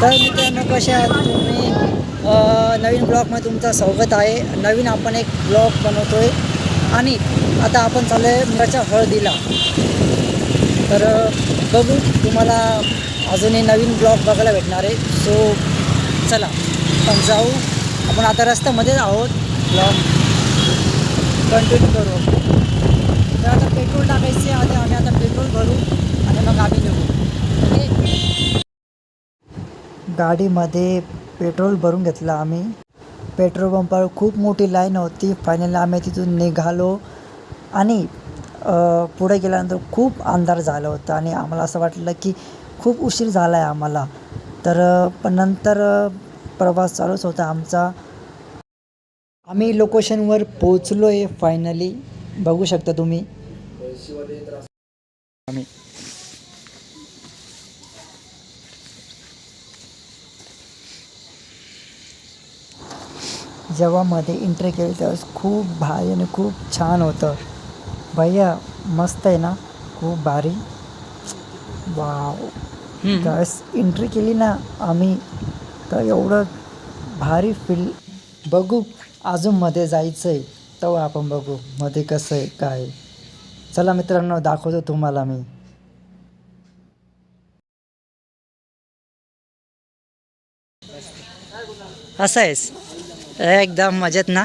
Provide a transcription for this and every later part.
तर मित्रांनो कसे आहात तुम्ही? नवीन ब्लॉगमध्ये तुमचं स्वागत आहे. नवीन आपण एक ब्लॉग बनवतो आहे आणि आता आपण चालू आहे मुलाच्या हळदीला. तर बघू तुम्हाला अजूनही नवीन ब्लॉग बघायला भेटणार आहे. सो चला पण जाऊ. आपण आता रस्त्यामध्येच आहोत. ब्लॉग कंटिन्यू करू तर आता पेट्रोल टाकायचे आधी आम्ही आता पेट्रोल भरू आणि मग आम्ही निघू ओके गाडीमध्ये पेट्रोल भरून घेतलं आम्ही. पेट्रोल पंपावर खूप मोठी लाईन होती. फायनली आम्ही तिथून निघालो आणि पुढे गेल्यानंतर खूप अंधार झाला होता आणि आम्हाला असं वाटलं की खूप उशीर झाला आहे आम्हाला. तर पण नंतर प्रवास चालूच होता आमचा. आम्ही लोकेशनवर पोचलो आहे फायनली बघू शकता तुम्ही. जेव्हा मध्ये एंट्री केली त्यावेळेस खूप भारी आणि खूप छान होतं. भैया मस्त आहे ना? खूप भारी. वाव त्यावेळेस एंट्री केली ना आम्ही तर एवढं भारी फील बघू अजून मध्ये जायचं आहे तेव्हा आपण बघू मध्ये कसं आहे काय. चला मित्रांनो दाखवतो तुम्हाला मी. असं आहेस. एकदम मजेत ना?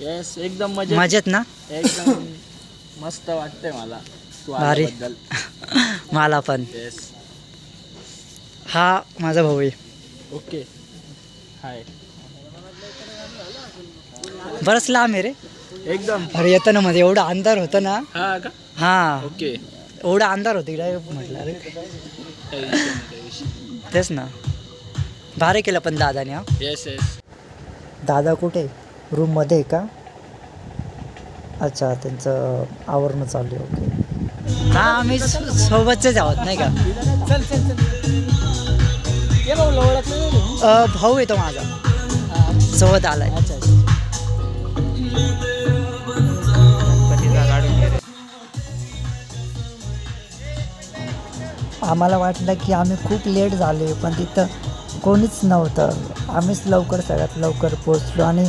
येस एकदम मजेत. मजेत ना? एकदम मस्त वाटतंय मला तू भारी. आल्याबद्दल. मला पण. येस हा माझा भाऊ आहे. ओके हाय बरंच लांब आहे रे. एकदम. अरे येताना मध्ये. एवढं अंधार होतं ना. हा का? हा. ओके एवढं अंधार होतं इकडे म्हटलं अरे. काही विषय नाही, काही विषय नाही. तेच ना. भारी केलं पण दादाने हा. येस येस दादा कुठे रूममध्ये आहे का? अच्छा त्यांचं आवरणं चालू आहे ओके हा आम्ही सो- सोबतचेच आहोत नाही का? चल चल चल भाऊ येतो माझा. सोबत आलाय. आम्हाला वाटलं की आम्ही खूप लेट झाले पण तिथं कोणीच नव्हतं. आम्हीच लवकर सगळ्यात लवकर पोचलो आणि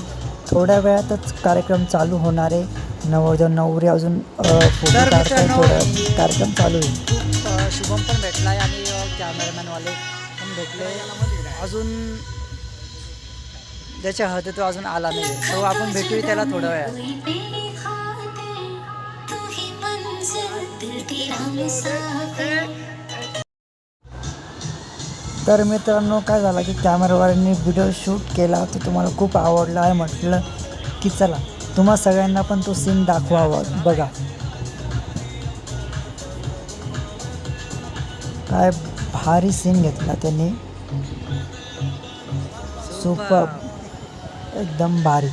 थोड्या वेळातच कार्यक्रम चालू होणार आहे. नवरदेव नवरी अजून फोटो काढताय थोडं कार्यक्रम चालू आहे. अ, शुभम पण भेटलाय आणि कॅमेरामॅनवाले पण भेटले. अजून त्याच्या हद्द तो अजून आला नाही. तो आपण भेटूया त्याला थोड्या वेळात. तेरी मित्रांनो काय झालं की कॅमेरावाल्यांनी व्हिडिओ शूट केला तो तुम्हाला खूप आवडला आहे म्हटलं की चला तुम्हा सगळ्यांना पण तो सीन दाखवावा. बघा. काय भारी सीन घेतला त्यांनी. सुपर एकदम भारी.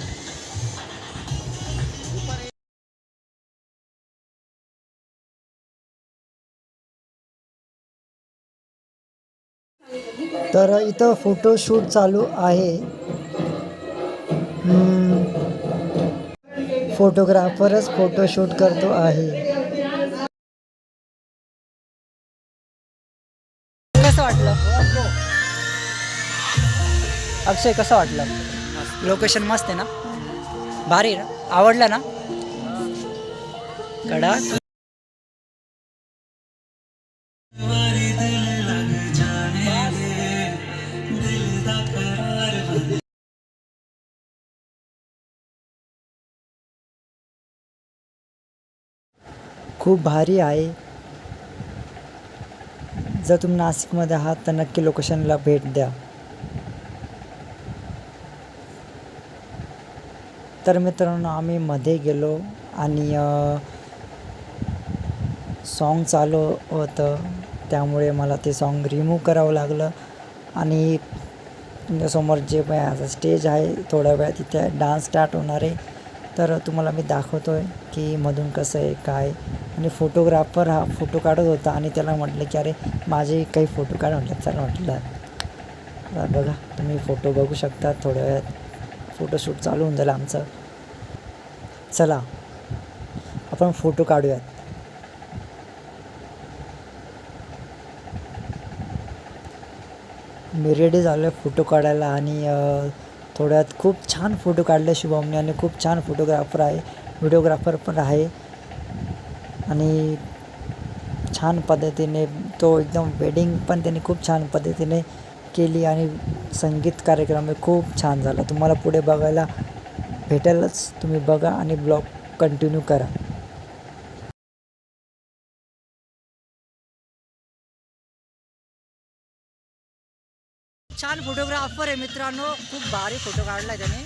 तर इथं फोटोशूट चालू आहे. फोटोग्राफरच फोटोशूट करतो आहे. कसं वाटलं? अक्षय कसं वाटलं? लोकेशन मस्त आहे ना? भारी ना? आवडलं ना? कडा खूप भारी आहे. जर तुम्ही नाशिकमध्ये आहात तर नक्की लोकेशनला भेट द्या. तर मित्रांनो आम्ही मध्ये गेलो आणि सॉन्ग चालू होतं. त्यामुळे मला ते सॉन्ग रिमूव्ह करावं लागलं. आणि समोर जे पण स्टेज आहे थोड्या वेळा तिथे डान्स स्टार्ट होणार आहे. तर तुम्हाला मी दाखवतो आहे की मधून कसं आहे काय आणि फोटोग्राफर हा फोटो काढत होता आणि त्याला म्हटलं की अरे माझे काही फोटो काढ. म्हटलं चला म्हटलं. बघा तुम्ही फोटो बघू शकता थोड्या वेळात. फोटोशूट चालू होऊन जाईल आमचं. चला आपण फोटो काढूयात. मी रेडी झालो आहे फोटो काढायला आणि थोड्यात खूप छान फोटो काढले शुभमने आणि खूप छान फोटोग्राफर आहे. व्हिडिओग्राफर पण आहे. आणि छान पद्धतीने तो एकदम वेडिंग पण त्याने खूप छान पद्धतीने केली आणि संगीत कार्यक्रम हे खूप छान झाला. तुम्हाला पुढे बघायला भेटेलच. तुम्ही बघा आणि ब्लॉग कंटिन्यू करा. छान फोटोग्राफर आहे मित्रांनो. खूप भारी फोटो काढलाय त्याने.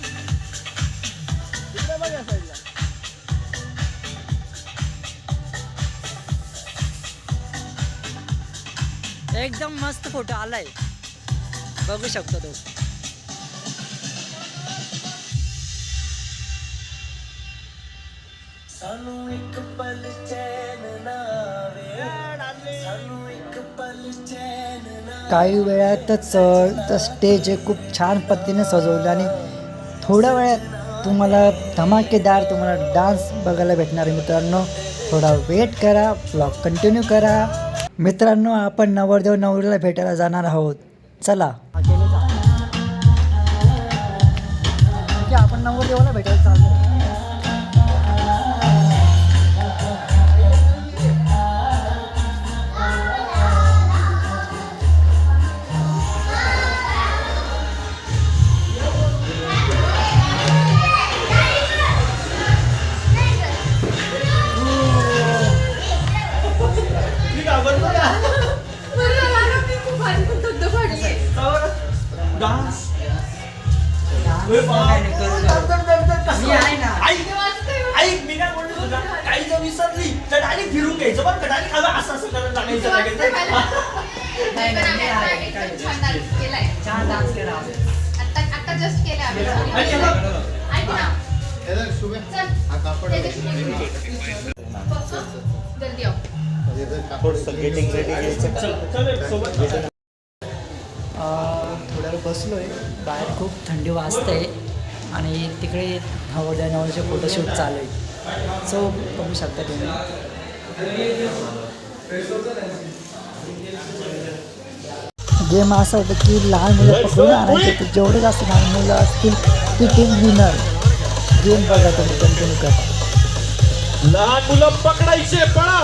एकदम मस्त फोटो आलाय बघू शकतो तो ਸਾਨੂੰ ਇੱਕ ਪਲ ਚੈਨ ਨਾ ਆਵੇ ਸਾਨੂੰ ਇੱਕ ਪਲ ਚੈਨ ਨਾ काही वेळातच तर स्टेज हे खूप छान पद्धतीने सजवलं आणि थोड्या वेळात तुम्हाला धमाकेदार तुम्हाला डान्स बघायला भेटणार आहे मित्रांनो थोडा वेट करा ब्लॉग कंटिन्यू करा मित्रांनो आपण नवरदेव नवरीला भेटायला जाणार आहोत. चला. आपण नवरदेवाला भेटायला चाललो डान्स ऐक मी काय बोलतो तुला? काही जर विसरली. तर डायरेक्ट फिरून घ्यायचं बरं का? डायरेक्ट हवं असं असं करत लागायचं आओ चल. चल एक सोबत. बसलो आहे बाहेर खूप थंडी वाजते आणि तिकडे नवरदेव नवरीचे फोटोशूट चालू आहे. सो बघू शकता तुम्ही. गेम असा होता की लहान मुलं पकडून आणायचे ते जेवढे जास्त लहान मुलं असतील ती टीम विनर गेम बघा तुम्ही कंटिन्यू करा. लहान मुलं पकडायचे पळा.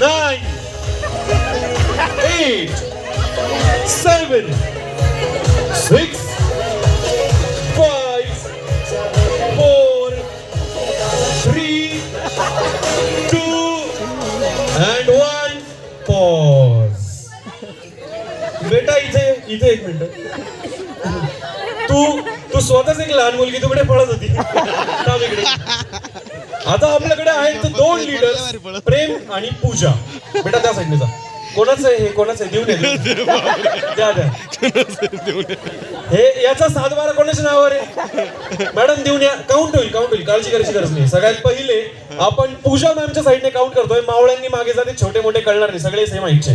9, 8, 7, 6, 5, 4, 3, 2, and one. Pause. बेटा इथे इथे एक मिनिट. तू तू स्वतःच एक लहान मुलगी कुठे पळत होती. इकडे. आता आपल्याकडे आहेत दोन लीडर प्रेम आणि पूजा. बेटा त्या साईडने जा. कोणाचं आहे हे कोणाचं आहे देऊन ये. द्या द्या. हे याचा सातबारा कोणाच्या नावावर आहे? मॅडम देऊन या. काउंट होईल काउंट होईल. काळजी करायची गरज नाही. सगळ्यात पहिले आपण पूजा मॅमच्या साईडने काउंट करतोय. मावळ्यांनी मागे जाते छोटे मोठे कळणार नाही. सगळे सेम हाईटचे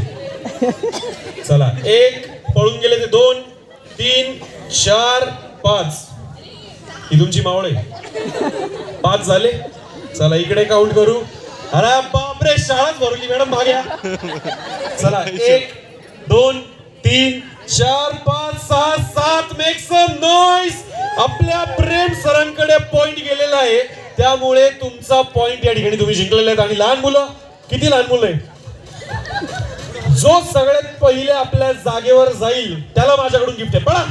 चला. एक पळून गेले ते दोन तीन चार पाच. ही तुमची मावळे. पाच झाले? चला इकडे काउंट करू. अरे बापरे शाळाच भरवली मॅडम मागे या. चला एक दोन तीन चार पाच सहा सात मेक सम नॉइस आपल्या प्रेम सरांकडे पॉइंट गेलेला आहे. त्यामुळे तुमचा पॉइंट या ठिकाणी तुम्ही जिंकलेले आहेत. आणि लहान मुलं किती लहान मुलं आहे जो सगळ्यात पहिले आपल्या जागेवर जाईल त्याला माझ्याकडून गिफ्ट आहे. पळा.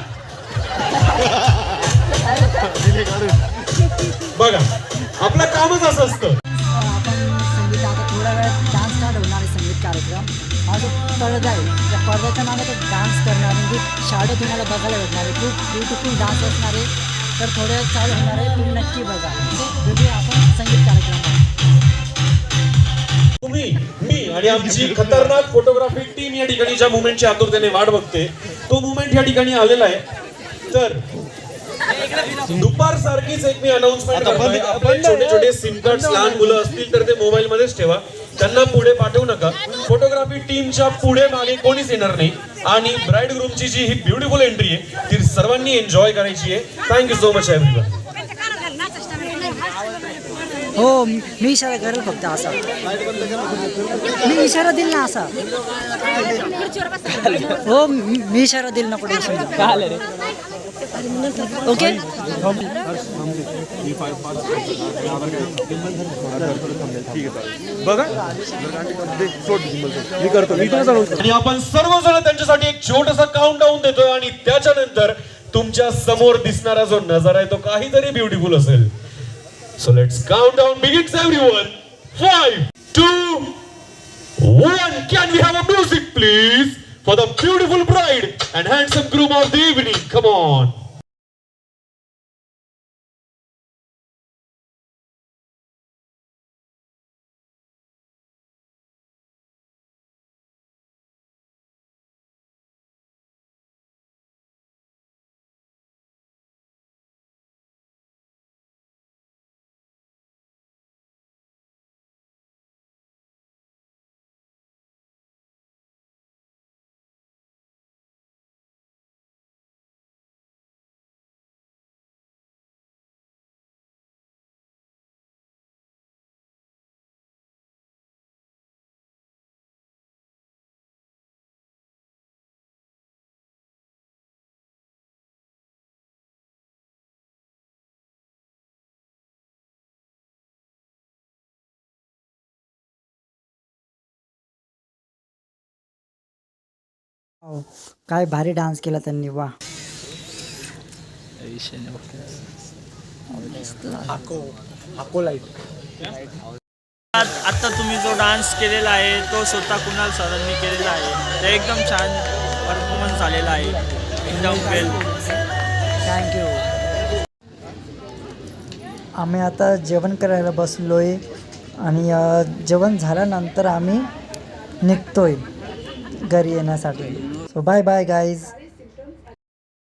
बघा. आपलं कामच असं असतं. आपण संगीत आता थोड्या वेळात डान्स स्टार्ट होणार आहे संगीत कार्यक्रम हा जो पडदा आहे त्या पडद्याच्या मागे तो डान्स करणार म्हणजे शाळेत तुम्हाला बघायला भेटणार आहे खूप ब्युटिफुल डान्स असणार आहे तर थोड्या वेळात चालू होणार आहे तुम्ही नक्की बघा भेटूया आपण संगीत कार्यक्रम तुम्ही मी आणि आमची खतरनाक फोटोग्राफी टीम या ठिकाणी ज्या मुवमेंटची आतुरतेने वाट बघते. तो मुवमेंट या ठिकाणी आलेला आहे. तर दुपार सारखीच एक मी अनाउन्समेंट छोटे छोटे सिम कार्ड लहान मुलं असतील तर ते मोबाईल मध्येच ठेवा. त्यांना पुढे पाठवू नका. फोटोग्राफी टीमच्या पुढे मागे कोणीच येणार नाही. आणि ब्राईड ग्रूमची जी ही ब्युटिफुल एंट्री आहे ती सर्वांनी एन्जॉय करायची आहे. थँक्यू सो मच एव्हरीवन हो मी इशारा करेल फक्त असा. मी इशारा दिल ना असा. हो मी मी इशारा दिल ना पुढे. ओके? आणि आपण सर्वजण त्यांच्यासाठी एक छोटसा काउंट डाऊन देतोय आणि त्याच्यानंतर तुमच्यासमोर दिसणारा जो नजारा आहे तो काहीतरी ब्युटिफुल असेल. So let's count down begins everyone five two one can we have a music please for the beautiful bride and handsome groom of the evening. Come on. हो, काय भारी डान्स केला त्यांनी वा. आत्ता तुम्ही जो डान्स केलेला आहे तो स्वतः कुणाल सरांनी केलेला आहे. ते एकदम छान परफॉर्मन्स झालेला आहे. एकदम वेल थँक्यू आम्ही आता जेवण करायला बसलो आहे आणि जेवण झाल्यानंतर आम्ही निघतोय. घरी येण्यासाठी सो बाय बाय गाईज